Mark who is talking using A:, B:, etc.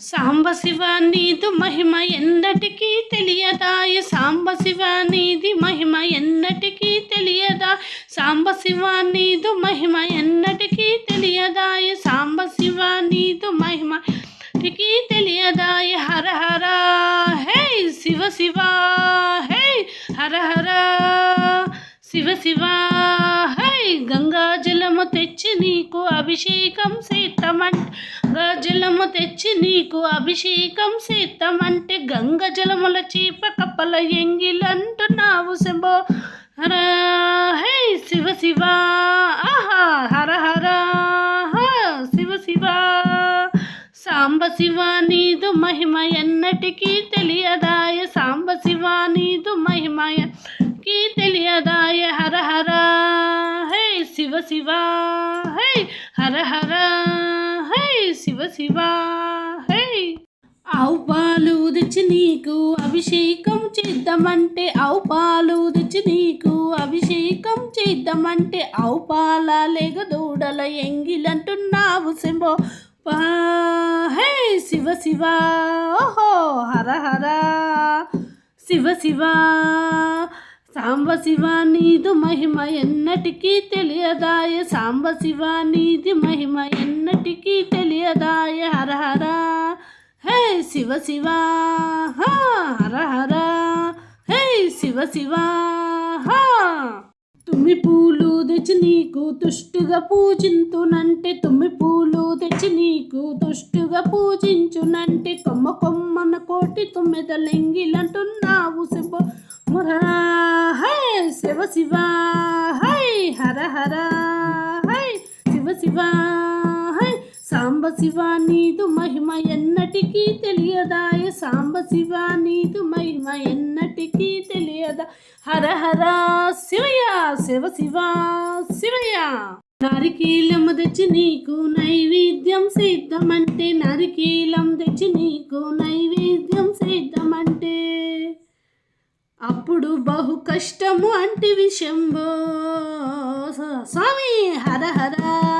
A: సాంబ శివ నీదు మహిమ ఎన్నటికీ తెలియదాయ సాంబ నీది మహిమ ఎన్నటికీ తెలియదా? సాంబ శివ నీదు మహిమ ఎన్నటికీ తెలియదాయ సాంబ శివ నీదు మహిమ ఎన్నటికీ తెలియదాయ హర హర హే శివ శివ హే హర హర శివ శివ. గంగాజలము గంగా జలము తెచ్చి నీకు అభిషేకం చేద్దామంటే గంగా జలము తెచ్చి నీకు అభిషేకం సీతమంటే గంగ జలముల చీప కప్పల ఎంగిలంటున్నావు శంభో. హర హై శివ శివ. ఆహా హర హర శివ శివ. సాంబ శివ నీదు మహిమ ఎన్నటికీ తెలియదాయ. సాంబ శివ నీదు మహిమ శివ హై! హర హర హై! శివ శివ హై! ఆవు పాలు తెచ్చి నీకు అభిషేకం చేద్దామంటే ఆవు పాలు తెచ్చి నీకు అభిషేకం చేద్దామంటే ఆవు పాల లేగ దూడల ఎంగిలంటున్నావు శంభో పా హే! శివ శివ ఓహో! హర హర శివ శివ. సాంబ శివ నీదు మహిమ ఎన్నటికీ తెలియదాయ. సాంబశివ నీది మహిమ ఎన్నటికీ తెలియదాయ. హర హర. హే శివ శివ. హర హర. హే శివ శివ. హా. తుమ్మి పూలు తెచ్చి నీకు తుష్టుగా పూజించునంటే. తుమ్మి పూలు తెచ్చి నీకు తుష్టుగా పూజించునంటే. కొమ్మ కొమ్మన కోటి తొమ్మిదలెంగిలంటున్నావు శివ. మురా హై శివ శివ హై హర హర హై శివ శివ హై సాంబ శివ నీదు మహిమ ఎన్నటికీ తెలియదాయ సాంబ శివ నీదు మహిమ ఎన్నటికీ తెలియదా హర హర శివయ శివ శివ శివయ నరికీలం తెచ్చి నీకు నైవేద్యం సిద్ధమంటే నరికీలం తెచ్చి నీకు నైవేద్యం అప్పుడు బహు కష్టము అంటివి శంభో. స్వామి హర హరా.